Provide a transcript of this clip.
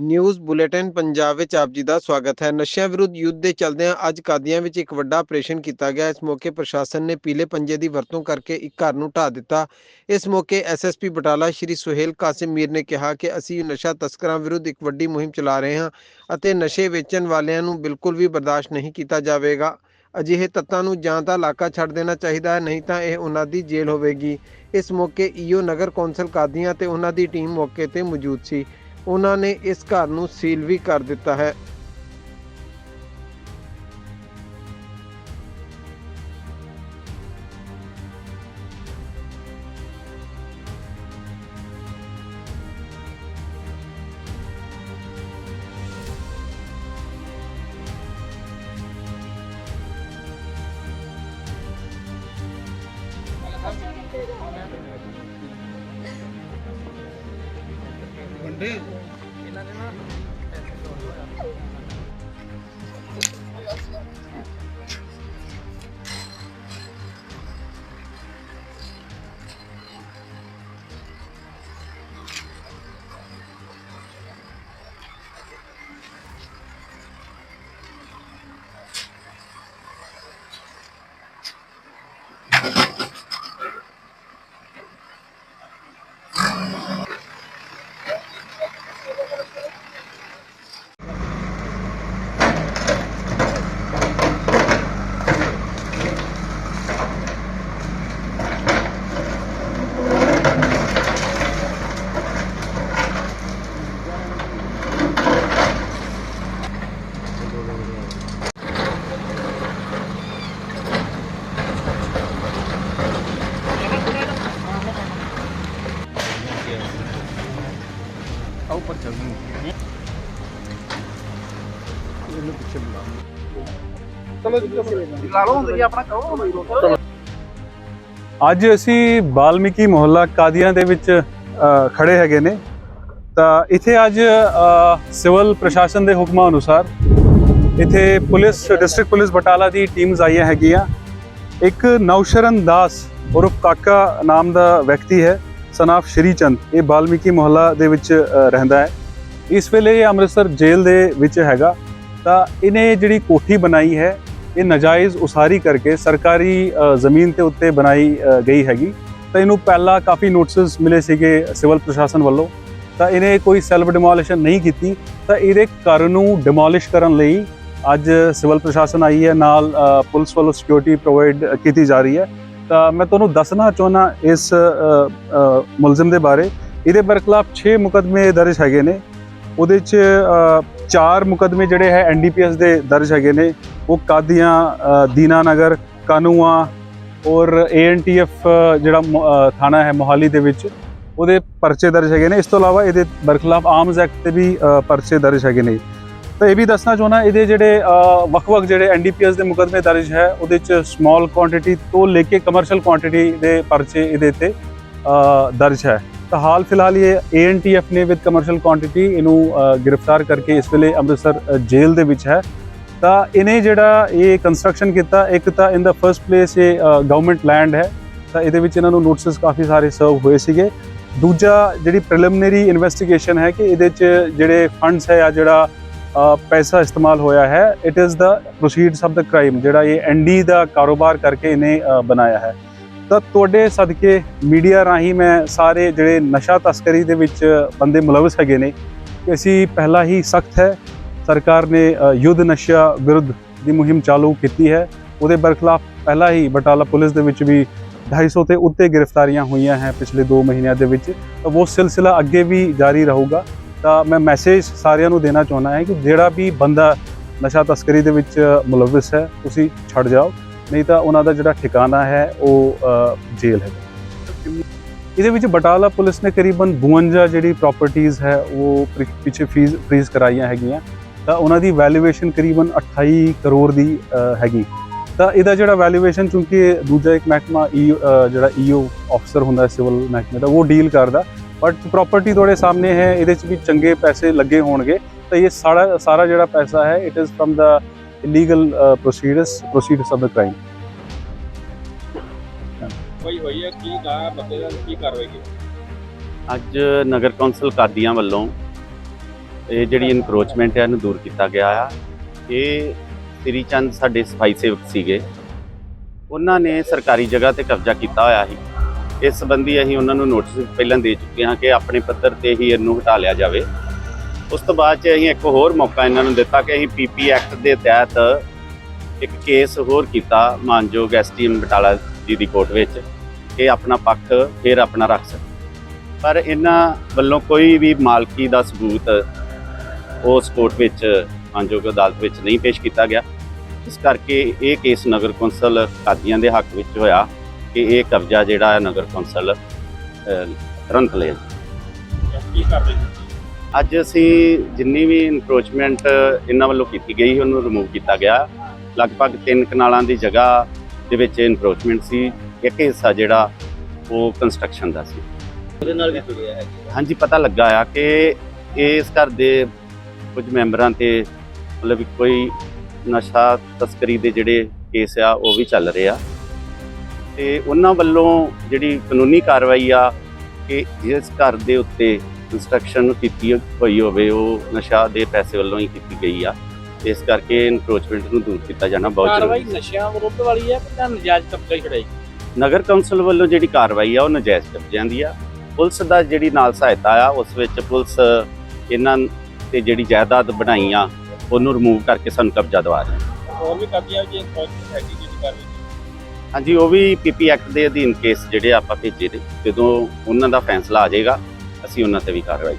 News bulletin Punjab ਵਿੱਚ ਆਪ ਜੀ ਦਾ ਸਵਾਗਤ ਹੈ। ਨਸ਼ਿਆਂ ਵਿਰੁੱਧ ਯੁੱਧ ਦੇ ਚਲਦਿਆਂ ਅੱਜ ਕਾਦੀਆਂ ਵਿੱਚ ਇੱਕ ਵੱਡਾ ਆਪਰੇਸ਼ਨ ਕੀਤਾ ਗਿਆ। ਇਸ ਮੌਕੇ ਪ੍ਰਸ਼ਾਸਨ ਨੇ ਪੀਲੇ ਪੰਜੇ ਦੀ ਵਰਤੋਂ ਕਰਕੇ ਇੱਕ ਘਰ ਨੂੰ ਢਾਹ ਦਿੱਤਾ। ਇਸ ਮੌਕੇ ਐਸਐਸਪੀ ਬਟਾਲਾ ਸ਼੍ਰੀ ਸੁਹੇਲ ਕਾਸਿਮ ਮੀਰ ਨੇ ਕਿਹਾ ਕਿ ਅਸੀਂ ਨਸ਼ਾ ਤਸਕਰਾਂ ਵਿਰੁੱਧ ਇੱਕ ਵੱਡੀ ਮੁਹਿੰਮ ਚਲਾ ਰਹੇ ਹਾਂ ਅਤੇ ਨਸ਼ੇ ਵੇਚਣ ਵਾਲਿਆਂ ਨੂੰ ਬਿਲਕੁਲ ਵੀ ਬਰਦਾਸ਼ਤ ਨਹੀਂ ਕੀਤਾ ਜਾਵੇਗਾ। ਅਜਿਹੇ ਤੱਤਾਂ ਨੂੰ ਜਾਂ ਤਾਂ ਇਲਾਕਾ ਛੱਡ ਦੇਣਾ ਚਾਹੀਦਾ ਹੈ, ਨਹੀਂ ਤਾਂ ਇਹ ਉਹਨਾਂ ਦੀ ਜੇਲ੍ਹ ਹੋਵੇਗੀ। ਇਸ ਮੌਕੇ ਈਓ ਨਗਰ ਕੌਂਸਲ ਕਾਦੀਆਂ ਤੇ ਉਹਨਾਂ ਦੀ ਟੀਮ ਮੌਕੇ ਤੇ ਮੌਜੂਦ ਸੀ। ਉਹਨਾਂ ਨੇ ਇਸ ਘਰ ਨੂੰ ਸੀਲ ਵੀ ਕਰ ਦਿੱਤਾ ਹੈ। ਅੱਜ ਅਸੀਂ ਬਾਲਮੀਕੀ ਮੁਹੱਲਾ ਕਾਦੀਆਂ ਦੇ ਵਿੱਚ ਖੜੇ ਹੈਗੇ ਨੇ। ਤਾਂ ਇੱਥੇ ਅੱਜ ਸਿਵਲ ਪ੍ਰਸ਼ਾਸਨ ਦੇ ਹੁਕਮਾਂ ਅਨੁਸਾਰ ਇੱਥੇ ਪੁਲਿਸ, ਡਿਸਟ੍ਰਿਕਟ ਪੁਲਿਸ ਬਟਾਲਾ ਦੀ ਟੀਮਸ ਆਈਆਂ ਹੈਗੀਆਂ। ਇੱਕ ਨੌਸ਼ਰਨ ਦਾਸ ਉਰਫ ਕਾਕਾ ਨਾਮ ਦਾ ਵਿਅਕਤੀ ਹੈ ਸਨਾਫ ਸ਼੍ਰੀ ਚੰਦ। ਇਹ ਬਾਲਮੀਕੀ ਮੁਹੱਲਾ ਦੇ ਵਿੱਚ ਰਹਿੰਦਾ ਹੈ। ਇਸ ਵੇਲੇ ਅੰਮ੍ਰਿਤਸਰ ਜੇਲ੍ਹ ਦੇ ਵਿੱਚ ਹੈਗਾ। ਤਾਂ ਇਹਨੇ ਜਿਹੜੀ ਕੋਠੀ ਬਣਾਈ ਹੈ, ਇਹ ਨਜਾਇਜ਼ ਉਸਾਰੀ ਕਰਕੇ ਸਰਕਾਰੀ ਜ਼ਮੀਨ ਤੇ ਉੱਤੇ ਬਣਾਈ ਗਈ ਹੈਗੀ। ਤਾਂ ਇਹਨੂੰ ਪਹਿਲਾਂ ਕਾਫੀ ਨੋਟਿਸਸ ਮਿਲੇ ਸੀਗੇ ਸਿਵਲ ਪ੍ਰਸ਼ਾਸਨ ਵੱਲੋਂ। ਤਾਂ ਇਹਨੇ ਕੋਈ ਸੈਲਫ ਡਿਮੋਲਿਸ਼ਨ ਨਹੀਂ ਕੀਤੀ। ਤਾਂ ਇਹਦੇ ਘਰ ਨੂੰ ਡਿਮੋਲਿਸ਼ ਕਰਨ ਲਈ ਅੱਜ ਸਿਵਲ ਪ੍ਰਸ਼ਾਸਨ ਆਈ ਹੈ, ਨਾਲ ਪੁਲਿਸ ਵੱਲੋਂ ਸਿਕਿਉਰਿਟੀ ਪ੍ਰੋਵਾਈਡ ਕੀਤੀ ਜਾ ਰਹੀ ਹੈ। ਤਾਂ ਮੈਂ ਤੁਹਾਨੂੰ ਦੱਸਣਾ ਚਾਹੁੰਦਾ ਇਸ ਮੁਲਜ਼ਮ ਦੇ ਬਾਰੇ। ਇਹਦੇ ਬਰਖਲਾਫ 6 ਮੁਕਦਮੇ ਦਰਜ ਹੈਗੇ ਨੇ। ਉਹਦੇ 'ਚ ਚਾਰ ਮੁਕਦਮੇ ਜਿਹੜੇ ਹੈ ਐਨਡੀਪੀਐਸ ਦੇ ਦਰਜ ਹੈਗੇ ਨੇ। ਉਹ ਕਾਦੀਆਂ ਅ, ਦੀਨਾਨਗਰ ਕਾਨੂਆ ਔਰ ਏਐਨਟੀਐਫ ਜਿਹੜਾ ਮੁ- ਥਾਣਾ ਹੈ ਮੋਹਾਲੀ ਦੇ ਵਿੱਚ ਉਹਦੇ ਪਰਚੇ ਦਰਜ ਹੈਗੇ ਨੇ। ਇਸ ਤੋਂ ਇਲਾਵਾ ਇਹਦੇ ਬਰਖਲਾਫ ਆਰਮਸ ਐਕਟ ਤੇ ਵੀ ਪਰਚੇ ਦਰਜ ਹੈਗੇ ਨੇ। ਤਾਂ ਇਹ ਵੀ ਦੱਸਣਾ ਚਾਹੁੰਦਾ ਇਹਦੇ ਜਿਹੜੇ ਵੱਖ-ਵੱਖ ਜਿਹੜੇ ਐਨਡੀਪੀਐਸ ਦੇ ਮੁਕਦਮੇ ਦਰਜ ਹੈ ਉਹਦੇ ਚ ਸਮਾਲ ਕੁਆਂਟੀਟੀ ਤੋਂ ਲੈ ਕੇ ਕਮਰਸ਼ੀਅਲ ਕੁਆਂਟੀਟੀ ਦੇ ਪਰਚੇ ਇਹਦੇ ਤੇ ਦਰਜ ਹੈ। ਤਾਂ ਹਾਲ ਫਿਲਹਾਲ ਇਹ ਏਐਨਟੀਐਫ ਨੇ ਵਿਦ ਕਮਰਸ਼ੀਅਲ ਕੁਆਂਟੀਟੀ ਇਹਨੂੰ ਗ੍ਰਿਫਤਾਰ ਕਰਕੇ ਇਸ ਵੇਲੇ ਅੰਮ੍ਰਿਤਸਰ ਜੇਲ੍ਹ ਦੇ ਵਿੱਚ ਹੈ। ਤਾਂ ਇਹਨੇ ਜਿਹੜਾ ਇਹ ਕੰਸਟਰਕਸ਼ਨ ਕੀਤਾ, ਇੱਕ ਤਾਂ ਇਨ ਦਾ ਫਰਸਟ ਪਲੇਸ ਇਹ ਗਵਰਨਮੈਂਟ ਲੈਂਡ ਹੈ। ਤਾਂ ਇਹਦੇ ਵਿੱਚ ਇਹਨਾਂ ਨੂੰ ਨੋਟਿਸਸ ਕਾਫੀ ਸਾਰੇ ਸਰਵ ਹੋਏ ਸੀਗੇ। ਦੂਜਾ ਜਿਹੜੀ ਪ੍ਰੀਲਿਮਿਨਰੀ ਇਨਵੈਸਟੀਗੇਸ਼ਨ ਹੈ ਕਿ ਇਹਦੇ ਚ ਜਿਹੜੇ ਫੰਡਸ ਹੈ ਜਾਂ ਜਿਹੜਾ ਪੈਸਾ ਇਸਤੇਮਾਲ ਹੋਇਆ ਹੈ it is the proceeds of the crime ਜਿਹੜਾ ਇਹ ਐਨਡੀ ਦਾ ਕਾਰੋਬਾਰ ਕਰਕੇ ਇਹਨੇ ਬਣਾਇਆ ਹੈ। ਤਾਂ ਤੁਹਾਡੇ ਸਦਕੇ ਮੀਡੀਆ ਰਾਹੀਂ ਮੈਂ ਸਾਰੇ ਜਿਹੜੇ ਨਸ਼ਾ ਤਸਕਰੀ ਦੇ ਵਿੱਚ ਬੰਦੇ ਮੁਲਵਸ ਹੈਗੇ ਨੇ ਅਸੀਂ ਪਹਿਲਾਂ ਹੀ ਸਖਤ ਹੈ। ਸਰਕਾਰ ਨੇ ਯੁੱਧ ਨਸ਼ਾ ਵਿਰੁੱਧ ਦੀ ਮੁਹਿੰਮ ਚਾਲੂ ਕੀਤੀ ਹੈ। ਉਹਦੇ ਬਰਖਲਾਫ ਪਹਿਲਾਂ ਹੀ ਬਟਾਲਾ ਪੁਲਿਸ ਦੇ ਵਿੱਚ ਵੀ 250 ਤੇ ਉੱਤੇ ਗ੍ਰਿਫਤਾਰੀਆਂ ਹੋਈਆਂ ਹੈ ਪਿਛਲੇ 2 ਮਹੀਨਿਆਂ ਦੇ ਵਿੱਚ। ਤਾਂ ਉਹ ਸਿਲਸਿਲਾ ਅੱਗੇ ਵੀ ਜਾਰੀ ਰਹੂਗਾ। ਤਾਂ ਮੈਂ ਮੈਸੇਜ ਸਾਰਿਆਂ ਨੂੰ ਦੇਣਾ ਚਾਹੁੰਦਾ ਹਾਂ ਕਿ ਜਿਹੜਾ ਵੀ ਬੰਦਾ ਨਸ਼ਾ ਤਸਕਰੀ ਦੇ ਵਿੱਚ ਮੁਲਵਿਸ ਹੈ, ਤੁਸੀਂ ਛੱਡ ਜਾਓ। ਨਹੀਂ ਤਾਂ ਉਹਨਾਂ ਦਾ ਜਿਹੜਾ ਠਿਕਾਣਾ ਹੈ ਉਹ ਜੇਲ੍ਹ ਹੈ ਇਹਦੇ ਵਿੱਚ ਬਟਾਲਾ ਪੁਲਿਸ ਨੇ ਕਰੀਬਨ 52 ਜਿਹੜੀ ਪ੍ਰਾਪਰਟੀਆਂ ਹੈ ਉਹ ਪਿੱਛੇ ਫੀਸ ਫ੍ਰੀਜ਼ ਕਰਾਈਆਂ ਹੈਗੀਆਂ। ਤਾਂ ਉਹਨਾਂ ਦੀ ਵੈਲਿਊਏਸ਼ਨ ਕਰੀਬਨ 28 ਕਰੋੜ ਦੀ ਹੈਗੀ। ਤਾਂ ਇਹਦਾ ਜਿਹੜਾ ਵੈਲਿਊਏਸ਼ਨ ਕਿਉਂਕਿ ਦੂਜਾ ਇੱਕ ਮਹਿਕਮਾ e, ਈ ਜਿਹੜਾ ਈਓ ਅਫਸਰ ਹੁੰਦਾ ਸਿਵਲ ਮਹਿਕਮੇ ਦਾ, ਉਹ ਡੀਲ ਕਰਦਾ। ਬਟ ਪ੍ਰਾਪਰਟੀ ਤੁਹਾਡੇ ਸਾਹਮਣੇ ਹੈ, ਇਹਦੇ 'ਚ ਵੀ ਚੰਗੇ ਪੈਸੇ ਲੱਗੇ ਹੋਣਗੇ। ਤਾਂ ਇਹ ਸਾਰਾ ਸਾਰਾ ਜਿਹੜਾ ਪੈਸਾ ਹੈ it is from the illegal proceeds proceeds of the crime ਹੋਈ ਹੋਈ ਹੈ ਕੀ ਗਾ ਬੰਦੇ ਦਾ ਕੀ ਕਾਰਵਾਈ ਕੀਤੀ? ਅੱਜ ਨਗਰ ਕੌਂਸਲ ਕਾਦੀਆਂ ਵੱਲੋਂ ਇਹ ਜਿਹੜੀ ਇਨਕਰੋਚਮੈਂਟ ਹੈ ਇਹਨੂੰ ਦੂਰ ਕੀਤਾ ਗਿਆ ਆ। ਇਹ ਸ੍ਰੀ ਚੰਦ ਸਾਡੇ ਸਫ਼ਾਈ ਸੇਵਕ ਸੀਗੇ। ਉਹਨਾਂ ਨੇ ਸਰਕਾਰੀ ਜਗ੍ਹਾ ਤੇ ਕਬਜ਼ਾ ਕੀਤਾ ਹੋਇਆ ਸੀ। ਇਸ ਸੰਬੰਧੀ ਅਸੀਂ ਉਹਨਾਂ ਨੂੰ ਨੋਟਿਸ ਪਹਿਲਾਂ ਦੇ ਚੁੱਕੇ ਹਾਂ ਕਿ ਆਪਣੇ ਪੱਧਰ ਤੇ ਹੀ ਇਹਨੂੰ ਹਟਾ ਲਿਆ ਜਾਵੇ। ਉਸ ਤੋਂ ਬਾਅਦ ਚ ਅਸੀਂ ਇੱਕ ਹੋਰ ਮੌਕਾ ਇਹਨਾਂ ਨੂੰ ਦਿੱਤਾ ਕਿ ਅਸੀਂ ਪੀਪੀ ਐਕਟ ਦੇ ਤਹਿਤ ਇੱਕ ਕੇਸ ਹੋਰ ਕੀਤਾ ਮਾਨਯੋਗ ਐਸਟੀਐਮ ਬਟਾਲਾ ਜੀ ਦੀ ਕੋਰਟ ਵਿੱਚ ਕਿ ਆਪਣਾ ਪੱਖ ਫਿਰ ਆਪਣਾ ਰੱਖ ਸਕਣ। ਪਰ ਇਹਨਾਂ ਵੱਲੋਂ ਕੋਈ ਵੀ ਮਾਲਕੀ ਦਾ ਸਬੂਤ ਉਸ ਕੋਰਟ ਵਿੱਚ ਮਾਨਯੋਗ ਅਦਾਲਤ ਵਿੱਚ ਨਹੀਂ ਪੇਸ਼ ਕੀਤਾ ਗਿਆ। ਇਸ ਕਰਕੇ ਇਹ ਕੇਸ ਨਗਰ ਕੌਂਸਲ ਕਾਦੀਆਂ ਦੇ ਹੱਕ ਵਿੱਚ ਹੋਇਆ ਕਿ ਇਹ ਕਬਜ਼ਾ ਜਿਹੜਾ ਹੈ ਨਗਰ ਕੌਂਸਲ ਅਹ, ਤੁਰੰਤ ਲੈ ਕੀ ਕਰ ਅੱਜ ਅਸੀਂ ਜਿੰਨੀ ਵੀ ਇਨਕਰੋਚਮੈਂਟ ਇਹਨਾਂ ਵੱਲੋਂ ਕੀਤੀ ਗਈ ਉਹਨੂੰ ਰਿਮੂਵ ਕੀਤਾ ਗਿਆ। ਲਗਭਗ ਤਿੰਨ ਕਨਾਲਾਂ ਦੀ ਜਗ੍ਹਾ ਦੇ ਵਿੱਚ ਇਨਕਰੋਚਮੈਂਟ ਸੀ। ਇੱਕ ਹਿੱਸਾ ਜਿਹੜਾ ਉਹ ਕੰਸਟਰਕਸ਼ਨ ਦਾ ਸੀ। ਉਹਦੇ ਨਾਲ ਵੀ ਜੁੜਿਆ ਹੈ। ਹਾਂਜੀ ਪਤਾ ਲੱਗਾ ਆ ਕਿ ਇਸ ਘਰ ਦੇ ਕੁਝ ਮੈਂਬਰਾਂ ਤੇ ਮਤਲਬ ਕੋਈ ਨਸ਼ਾ ਤਸਕਰੀ ਦੇ ਜਿਹੜੇ ਕੇਸ ਆ ਉਹ ਵੀ ਚੱਲ ਰਹੇ ਆ। ਤੇ ਉਹਨਾਂ ਵੱਲੋਂ ਜਿਹੜੀ ਕਾਨੂੰਨੀ ਕਾਰਵਾਈ ਆ ਕਿ ਜਿਸ ਘਰ ਦੇ ਉੱਤੇ ਕੰਸਟਰਕਸ਼ਨ ਕੀਤੀ ਹੋਈ ਹੋਵੇ ਉਹ ਨਸ਼ਾ ਦੇ ਪੈਸੇ ਵੱਲੋਂ ਹੀ ਕੀਤੀ ਗਈ ਆ। ਇਸ ਕਰਕੇ ਇਨਕਰੋਚਮੈਂਟ ਨੂੰ ਦੂਰ ਕੀਤਾ ਜਾਣਾ ਬਹੁਤ ਜ਼ਰੂਰੀ ਹੈ। ਨਸ਼ਿਆਂ ਵਿਰੁੱਧ ਵਾਲੀ ਹੈ ਕਿ ਨਜਾਇਜ਼ ਕਬਜ਼ਾ ਛੜਾਈ ਨਗਰ ਕੌਂਸਲ ਵੱਲੋਂ ਜਿਹੜੀ ਕਾਰਵਾਈ ਆ ਉਹ ਨਜਾਇਜ਼ ਕਬਜ਼ਿਆਂ ਦੀ ਆ। ਪੁਲਿਸ ਦਾ ਜਿਹੜੀ ਨਾਲ ਸਹਾਇਤਾ ਆ ਉਸ ਵਿੱਚ ਪੁਲਿਸ ਇਹਨਾਂ ਤੇ ਜਿਹੜੀ ਜਾਇਦਾਦ ਬਣਾਈ ਆ ਉਹਨੂੰ ਰਿਮੂਵ ਕਰਕੇ ਸਾਨੂੰ ਕਬਜ਼ਾ ਦਵਾ ਰਹੀ ਹੈ ਹੋਰ ਵੀ ਕਬਜ਼ਾ ਜੇ ਇੰਕਵਾਇਰੀ ਹੈਗੀ ਜਿਹੜੀ ਕਰ ਰਹੀ ਹਾਂਜੀ ਉਹ ਵੀ ਪੀਪੀ ਐਕਟ ਦੇ ਅਧੀਨ ਕੇਸ ਜਿਹੜੇ ਆਪਾਂ ਭੇਜੇ ਨੇ ਜਦੋਂ ਉਹਨਾਂ ਦਾ ਫੈਸਲਾ ਆ ਜਾਏਗਾ ਅਸੀਂ ਉਹਨਾਂ ਤੇ ਵੀ ਕਾਰਵਾਈ